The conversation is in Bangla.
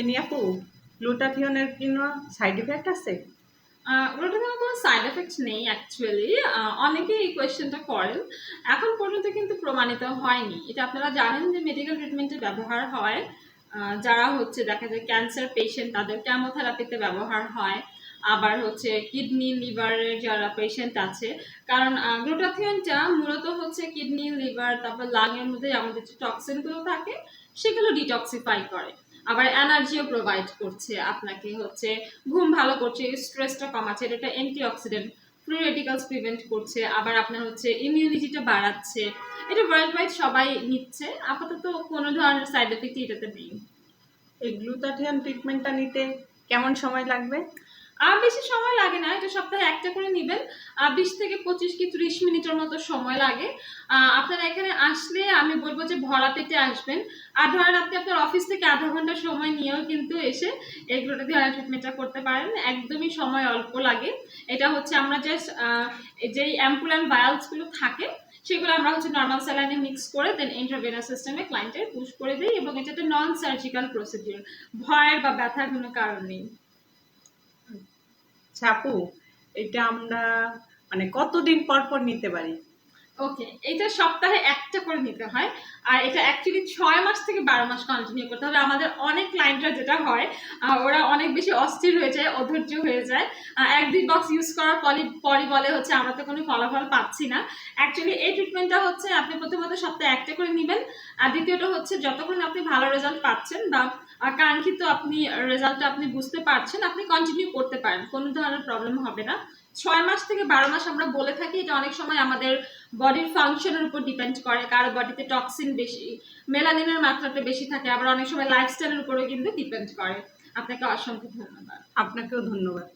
এনি আপু গ্লুটাথিয়নের কোনো সাইড ইফেক্ট আছে? ওটাতে কোনো সাইড এফেক্ট নেই অ্যাকচুয়ালি অনেকেই এই কোয়েশ্চেনটা করেন। এখন পর্যন্ত কিন্তু প্রমাণিত হয়নি। এটা আপনারা জানেন যে মেডিকেল ট্রিটমেন্টে ব্যবহার হয়। যারা হচ্ছে দেখা যায় ক্যান্সার পেশেন্ট তাদের কেমোথেরাপিতে ব্যবহার হয়। আবার হচ্ছে কিডনি লিভারের যারা পেশেন্ট আছে, কারণ গ্লুটাথিয়নটা মূলত হচ্ছে কিডনি লিভার তারপর লাংয়ের মধ্যে আমাদের যে টক্সিনগুলো থাকে, সেগুলো ডিটক্সিফাই করে। আবার এনার্জিও প্রোভাইড করছে। আপনাকে হচ্ছে ঘুম ভালো করছে স্ট্রেসটা কমাচ্ছে, এটা একটা অ্যান্টিঅক্সিডেন্ট ফ্রি রেডিকালস প্রিভেন্ট করছে, আবার আপনার হচ্ছে ইমিউনিটিটা বাড়াচ্ছে। এটা ওয়ার্ল্ড ওয়াইড সবাই নিচ্ছে, আপাতত কোনো ধরনের সাইড এফেক্ট এটাতে নেই। এই গ্লুটাথিয়ান ট্রিটমেন্টটা নিতে কেমন সময় লাগবে? আর বেশি সময় লাগে না, এটা সপ্তাহে একটা করে নেবেন। বিশ থেকে পঁচিশ কি ত্রিশ মিনিটের মতো সময় লাগে। আপনারা এখানে আসলে আমি বলব যে ভরা পেটে আসবেন। আর ধরেন আপনি আপনার অফিস থেকে আধা ঘণ্টা সময় নিয়েও কিন্তু এসে এগুলোটা দিয়ে ট্রিটমেন্টটা করতে পারেন। একদমই সময় অল্প লাগে। এটা হচ্ছে আমরা জাস্ট যেই অ্যাম্পুলান ভায়ালসগুলো থাকে, সেগুলো আমরা হচ্ছে নর্মাল স্যালাইনে মিক্স করে দেন ইন্টারভেনাস সিস্টেমে ক্লায়েন্টের পুশ করে দিই এবং এটা একটা নন সার্জিক্যাল প্রসিডিউর ভয়ের বা ব্যথার কোনো কারণ নেই। ছাপু এটা আমরা মানে কতদিন পর পর নিতে পারি? ওকে এটা সপ্তাহে একটা করে নিতে হয়। আর এটা অ্যাকচুয়ালি ছয় মাস থেকে বারো মাস কন্টিনিউ করতে হবে। আমাদের অনেক ক্লায়েন্টরা যেটা হয় ওরা অনেক বেশি অস্থির হয়ে যায়, অধৈর্য হয়ে যায়। এক দুই বক্স ইউজ করার পরই পরই বলে হচ্ছে আমরা তো কোনো ফলাফল পাচ্ছি না। অ্যাকচুয়ালি এই ট্রিটমেন্টটা হচ্ছে আপনি প্রথমত সপ্তাহে একটা করে নেবেন। আর দ্বিতীয়টা হচ্ছে যতক্ষণ আপনি ভালো রেজাল্ট পাচ্ছেন বা কাঙ্ক্ষিত আপনি রেজাল্টটা আপনি বুঝতে পারছেন, আপনি কন্টিনিউ করতে পারেন। কোনো ধরনের প্রবলেম হবে না। ছয় মাস থেকে বারো মাস আমরা বলে থাকি এটা অনেক সময় আমাদের বডির ফাংশনের উপর ডিপেন্ড করে, কারও বডিতে টক্সিন বেশি মেলানিনের মাত্রাটা বেশি থাকে, আবার অনেক সময় লাইফস্টাইলের উপরেও কিন্তু ডিপেন্ড করে। আপনাকে অসংখ্য ধন্যবাদ। আপনাকেও ধন্যবাদ।